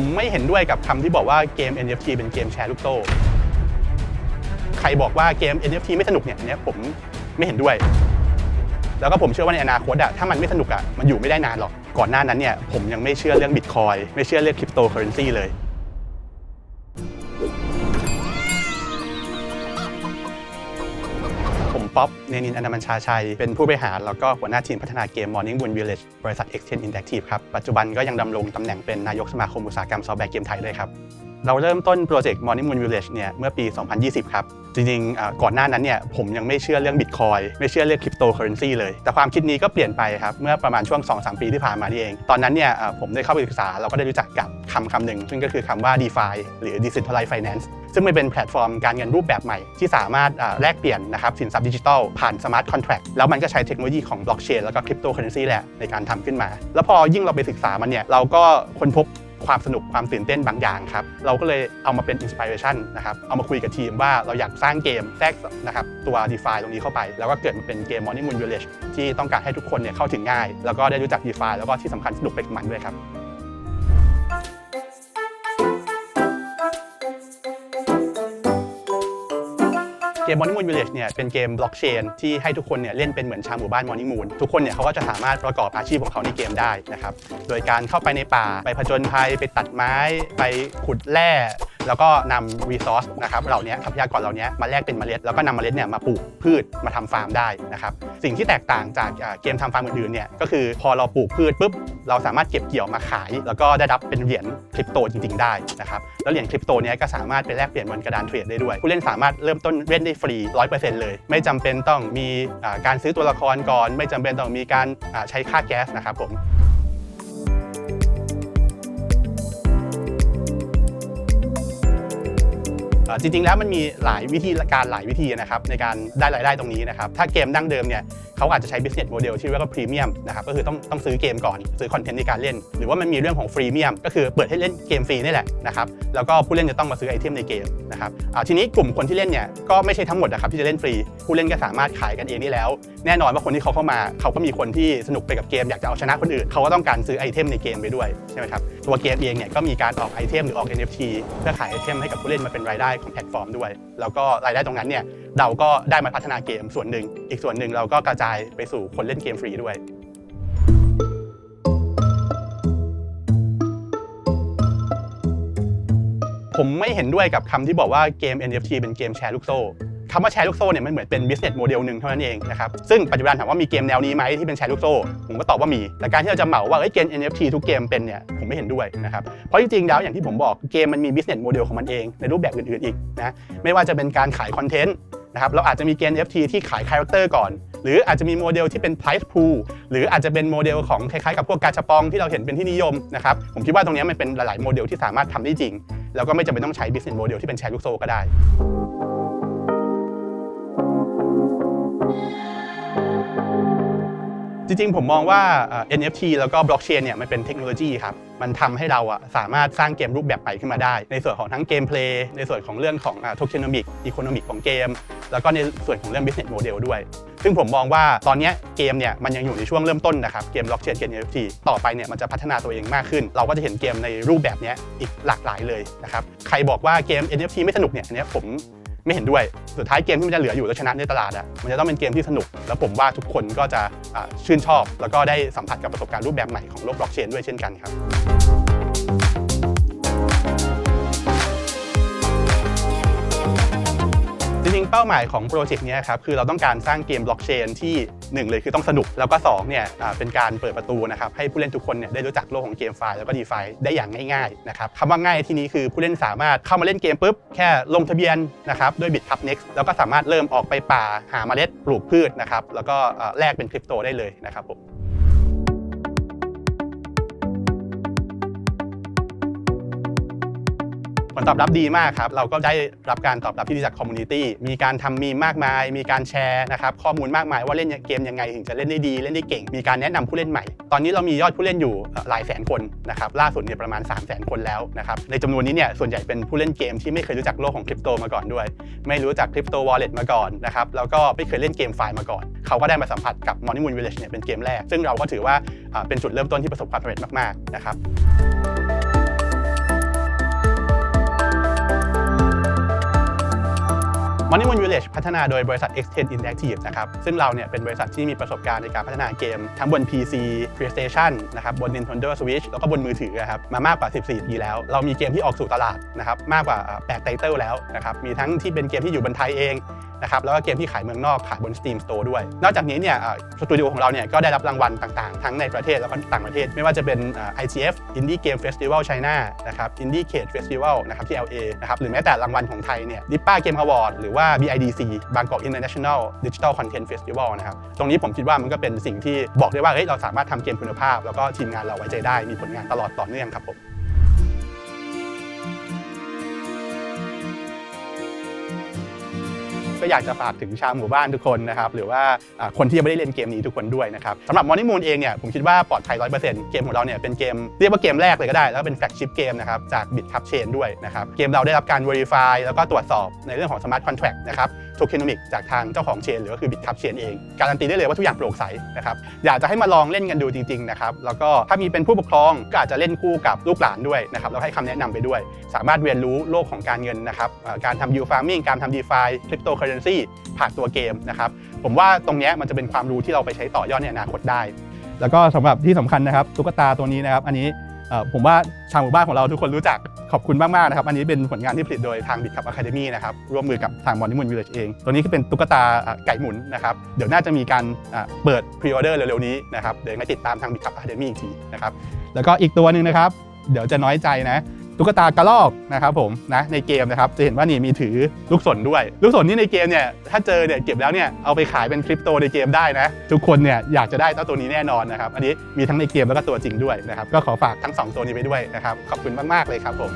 ผมไม่เห็นด้วยกับคำที่บอกว่าเกม NFT เป็นเกมแชร์ลูกโซ่ ใครบอกว่าเกม NFT ไม่สนุกเนี่ยอันเนี้ยผมไม่เห็นด้วย แล้วก็ผมเชื่อว่าในอนาคตอะถ้ามันไม่สนุกอะมันอยู่ไม่ได้นานหรอก ก่อนหน้านั้นเนี่ยผมยังไม่เชื่อเรื่องบิตคอยไม่เชื่อเรื่องคริปโตเคอเรนซีเลย ป๊อปเนนินอนันชาชัย เป็นผู้บริหารแล้วก็หัวหน้าทีมพัฒนาเกม Morning Moon Village บริษัท Exchange Interactive ครับ ปัจจุบันก็ยังดำรงตำแหน่งเป็นนายกสมาคมอุตสาหกรรมซอฟต์แวร์เกมไทยด้วยครับ เราเริ่มต้นโปรเจกต์ Morning Moon Village เนี่ยเมื่อปี 2020 ครับ จริงๆ ก่อนหน้านั้นเนี่ยผมยังไม่เชื่อเรื่องบิตคอยไม่เชื่อเรื่องคริปโตเคอเรนซีเลย แต่ความคิดนี้ก็เปลี่ยนไปครับ เมื่อประมาณช่วง 2-3 ปีที่ผ่านมานี่เอง ตอนนั้นเนี่ยผมได้เข้าไปศึกษาเราก็ได้รู้จักกับคำคำหนึ่งซึ่งก็คือคำว่า DeFi หรือ Decentralized Finance ซึ่งมันเป็นแพลตฟอร์มการเงินรูปแบบใหม่ ที่สามารถแลกเปลี่ยนนะครับสินทรัพย์ดิจิทัลผ่านสมาร์ทคอนแท็กแล้วมันก็ใช้เทคโนโลยีของบล็อกเชนแล้วก็คริปโตเคอเรนซีแหละในการทำขึ้นมา แล้วพอยิ่งเราไปศึกษามันเนี่ยเราก็ค้นพบความสนุกความตื่นเต้นบางอย่างครับ เราก็เลยเอามาเป็นอินสปิเรชันนะครับ เอามาคุยกับทีมว่าเราอยากสร้างเกมแทรกนะครับตัว d e f i ตรงนี้เข้าไป แล้วก็เกิดมาเป็นเกม Morning Moon Village ที่ต้องการให้ทุกคนเนี่ยเข้าถึงง่าย แล้วก็ได้รู้จัก d e f i แล้วก็ที่สำคัญสนุกไปกับมันด้วยครับ เกม Morning Moon Village เนี่ยเป็นเกมบล็อกเชนที่ให้ทุกคนเนี่ยเล่นเป็นเหมือนชาวหมู่บ้าน Morning Moon ทุกคนเนี่ยเขาก็จะสามารถประกอบอาชีพของเขาในเกมได้นะครับ โดยการเข้าไปในป่าไปผจญภัยไปตัดไม้ ไปขุดแร่ แล้วก็นำรีซอสนะครับเหล่านี้ทรัพยากรเหล่านี้มาแลกเป็นเมล็ด แล้วก็นำเมล็ดเนี่ยมาปลูกพืชมาทำฟาร์มได้นะครับสิ่งที่แตกต่างจากเกมทำฟาร์มอื่นๆเนี่ยก็คือพอเราปลูกพืชปุ๊บเราสามารถเก็บเกี่ยวมาขาย แล้วก็ได้รับเป็นเหรียญคริปโตจริง ๆ ได้นะครับแล้วเหรียญคริปโตเนี้ยก็สามารถไปแลกเปลี่ยนบนกระดานเทรดได้ด้วย ผู้เล่นสามารถเริ่มต้นเล่นได้ฟรี 100%เลย ไม่จำเป็นต้องมีการซื้อตัวละครก่อน ไม่จำเป็นต้องมีการใช้ค่าแก๊สนะครับผม จริงๆแล้วมันมีหลายวิธีการหลายวิธีนะครับในการได้รายได้ตรงนี้นะครับถ้าเกมดั้งเดิมเนี่ย เขาอาจจะใช้ business model ที่เรียกว่า premium นะครับก็คือต้องต้องซื้อเกมก่อนซื้อคอนเทนต์ในการเล่น หรือว่ามันมีเรื่องของ freemium ก็คือเปิดให้เล่นเกมฟรีนี่แหละนะครับแล้วก็ผู้เล่นจะต้องมาซื้อไอเทมในเกมนะครับทีนี้กลุ่มคนที่เล่นเนี่ยก็ไม่ใช่ทั้งหมดนะครับที่จะเล่นฟรี ผู้เล่นก็สามารถขายกันเองได้แล้ว แน่นอนว่าคนที่เขาเข้ามาเขาก็มีคนที่สนุกไปกับเกมอยากจะเอาชนะคนอื่นเขาก็ต้องการซื้อไอเทมในเกมไปด้วยใช่ไหมครับตัวเกมเองเนี่ยก็มีการออกไอเทมหรือออก NFT เพื่อขายไอเทมให้กับผู้เล่นมาเป็นรายได้ของแพลตฟอร์มด้วย แล้วก็รายได้ตรงนั้นเนี่ย เราก็ได้มาพัฒนาเกมส่วนหนึ่ง อีกส่วนหนึ่งเราก็กระจายไปสู่คนเล่นเกมฟรีด้วยผมไม่เห็นด้วยกับคำที่บอกว่าเกม NFT เป็นเกมแชร์ลูกโซ่คำว่าแชร์ลูกโซ่เนี่ยมันเหมือนเป็น business model หนึ่งเท่านั้นเองนะครับซึ่งปัจจุบันถามว่ามีเกมแนวนี้ไหมที่เป็นแชร์ลูกโซ่ ผมก็ตอบว่ามี แต่การที่เราจะเหมาว่าเอ้เกม NFT ทุกเกมเป็นเนี่ยผมไม่เห็นด้วยนะครับเพราะจริงๆแล้วอย่างที่ผมบอกเกมมันมี business model ของมันเองในรูปแบบอื่นๆอีกนะไม่ว่าจะเป็นการขายคอนเทนต์ นะครับเราอาจจะมีเกณฑ์ FT ที่ขายคาแรคเตอร์ก่อน หรืออาจจะมีโมเดลที่เป็น price pool หรืออาจจะเป็นโมเดลของคล้ายๆกับพวกกาชาปองที่เราเห็นเป็นที่นิยมนะครับผมคิดว่าตรงนี้มันเป็นหลายๆโมเดลที่สามารถทำได้จริง แล้วก็ไม่จำเป็นต้องใช้ business model ที่เป็นแชร์ลูกโซ่ก็ได้ จริงๆ ผมมองว่า NFT แล้วก็บล็อกเชนเนี่ยมันเป็นเทคโนโลยีครับ มันทำให้เราอะสามารถสร้างเกมรูปแบบใหม่ขึ้นมาได้ ในส่วนของทั้งเกมเพลย์ในส่วนของเรื่องของโทเคนอมิกอีโคโนมิกของเกม แล้วก็ในส่วนของเรื่อง business model ด้วย ซึ่งผมมองว่าตอนนี้เกมเนี่ยมันยังอยู่ในช่วงเริ่มต้นนะครับ เกมบล็อกเชนเกม NFT ต่อไปเนี่ยมันจะพัฒนาตัวเองมากขึ้น เราก็จะเห็นเกมในรูปแบบนี้อีกหลากหลายเลยนะครับ ใครบอกว่าเกม NFT ไม่สนุกเนี่ยอันนี้ผม ไม่เห็นด้วย สุดท้ายเกมที่มันจะเหลืออยู่แล้วชนะในตลาดอะมันจะต้องเป็นเกมที่สนุก แล้วผมว่าทุกคนก็จะชื่นชอบ แล้วก็ได้สัมผัสกับประสบการณ์รูปแบบใหม่ของโลกบล็อกเชนด้วยเช่นกันครับ เป้าหมายของโปรเจกต์นี้ครับคือเราต้องการสร้างเกมบล็อกเชนที่ 1 เลยคือต้องสนุก แล้วก็2เนี่ยเป็นการเปิดประตูนะครับให้ผู้เล่นทุกคนเนี่ยได้รู้จักโลกของเกมไฟล์แล้วก็ดีไฟได้อย่างง่ายๆนะครับคำว่าง่ายที่นี้คือผู้เล่นสามารถเข้ามาเล่นเกมปุ๊บแค่ลงทะเบียนนะครับด้วยบิตคับ next แล้วก็สามารถเริ่มออกไปป่าหาเมล็ดปลูกพืชนะครับแล้วก็แลกเป็นคริปโตได้เลยนะครับผม ตอบรับดีมากครับ เราก็ได้รับการตอบรับที่ดีจากคอมมูนิตี้มีการทำมีมากมาย มีการแชร์นะครับข้อมูลมากมายว่าเล่นเกมยังไงถึงจะเล่นได้ดีเล่นได้เก่ง มีการแนะนำผู้เล่นใหม่ ตอนนี้เรามียอดผู้เล่นอยู่หลายแสนคนนะครับล่าสุดเนี่ยประมาณ 3 0 0 0 0 0คนแล้วนะครับในจำนวนนี้เนี่ยส่วนใหญ่เป็นผู้เล่นเกมที่ไม่เคยรู้จักโลกของคริปโตมาก่อนด้วย ไม่รู้จักคริปโตวอลเล็ตมาก่อนนะครับแล้วก็ไม่เคยเล่นเกมไฟล์มาก่อน เขาก็ได้มาสัมผัสกับ Morning Moon Village เนี่ยเป็นเกมแรก ซึ่งเราก็ถือว่าอ่าเป็นจุดเริ่มต้นที่ประสบความสำเร็จมากๆนะครับ Money Moon Village พัฒนาโดยบริษัท X10 Interactive นะครับซึ่งเราเนี่ยเป็นบริษัทที่มีประสบการณ์ในการพัฒนาเกม ทั้งบน PC PlayStation นะครับบน Nintendo Switch แล้วก็บนมือถือนะครับมามากกว่า 14 ปีแล้ว เรามีเกมที่ออกสู่ตลาดนะครับมากกว่า 8 ไตเติลแล้วนะครับมีทั้งที่เป็นเกมที่อยู่บนไทยเอง นะครับแล้วก็เกมที่ขายเมืองนอกขายบน Steam Store ด้วย นอกจากนี้เนี่ยสตูดิโอของเราเนี่ยก็ได้รับรางวัลต่างๆ ทั้งในประเทศแล้วก็ต่างประเทศ ไม่ว่าจะเป็น IGF Indie Game Festival China นะครับ Indie Cage Festival นะครับที่ LA นะครับหรือแม้แต่รางวัลของไทยเนี่ย DIPPA Game Award หรือว่า BIDC Bangkok International Digital Content Festival นะครับตรงนี้ผมคิดว่ามันก็เป็นสิ่งที่บอกได้ว่าเฮ้ยเราสามารถทำเกมคุณภาพ แล้วก็ทีมงานเราไว้ใจได้มีผลงานตลอดต่อเนื่องครับผม ก็อยากจะฝากถึงชาวหมู่บ้านทุกคนนะครับหรือว่าคนที่ยังไม่ได้เล่นเกมนี้ทุกคนด้วยนะครับสำหรับ Morning Moon เองเนี่ยผมคิดว่าปลอดภัย100%เกมของเราเนี่ยเป็นเกมเรียกว่าเกมแรกเลยก็ได้ แล้วเป็นแฟลกชิพเกมนะครับจาก Bit Cup Chain ด้วยนะครับเกมเราได้รับการ Verify แล้วก็ตรวจสอบในเรื่องของ Smart Contract นะครับ Tokenomic จากทางเจ้าของเชนหรือก็คือ Bit Cup Chain เองการันตีได้เลยว่าทุกอย่างโปร่งใสนะครับอยากจะให้มาลองเล่นกันดูจริงๆนะครับแล้วก็ถ้ามีเป็นผู้ปกครองก็อาจจะเล่นคู่กับลูกหลานด้วยนะครับแล้วให้คำแนะนำไปด้วย สามารถเรียนรู้โลกของการเงินนะครับการทำ yield farming การทำ DeFi Dependency ผ่านตัวเกมนะครับผมว่าตรงนี้มันจะเป็นความรู้ที่เราไปใช้ต่อยอดในอนาคตได้ แล้วก็สำหรับที่สำคัญนะครับตุ๊กตาตัวนี้นะครับ อันนี้ผมว่าชาวหมู่บ้านของเราทุกคนรู้จักขอบคุณมากๆนะครับ อันนี้เป็นผลงานที่ผลิตโดยทาง Bit Cup Academy นะครับร่วมมือกับทาง Morning Moon Village เองตัวนี้ก็เป็นตุ๊กตาไก่หมุนนะครับเดี๋ยวน่าจะมีการเปิดพรีออเดอร์เร็วๆนี้นะครับเดี๋ยวยังไงติดตามทาง Bit Cup Academy อีกทีนะครับแล้วก็อีกตัวหนึ่งนะครับเดี๋ยวจะน้อยใจนะ ตุ๊กตากระลอกนะครับผมนะในเกมนะครับจะเห็นว่านี่มีถือลูกศรด้วย ลูกศรนี่ในเกมเนี่ยถ้าเจอเนี่ยเก็บแล้วเนี่ยเอาไปขายเป็นคริปโตในเกมได้นะทุกคนเนี่ยอยากจะได้เจ้าตัวนี้แน่นอนนะครับอันนี้มีทั้งในเกมแล้วก็ตัวจริงด้วยนะครับก็ขอฝากทั้ง 2 ตัวนี้ไปด้วยนะครับขอบคุณมากๆเลยครับผม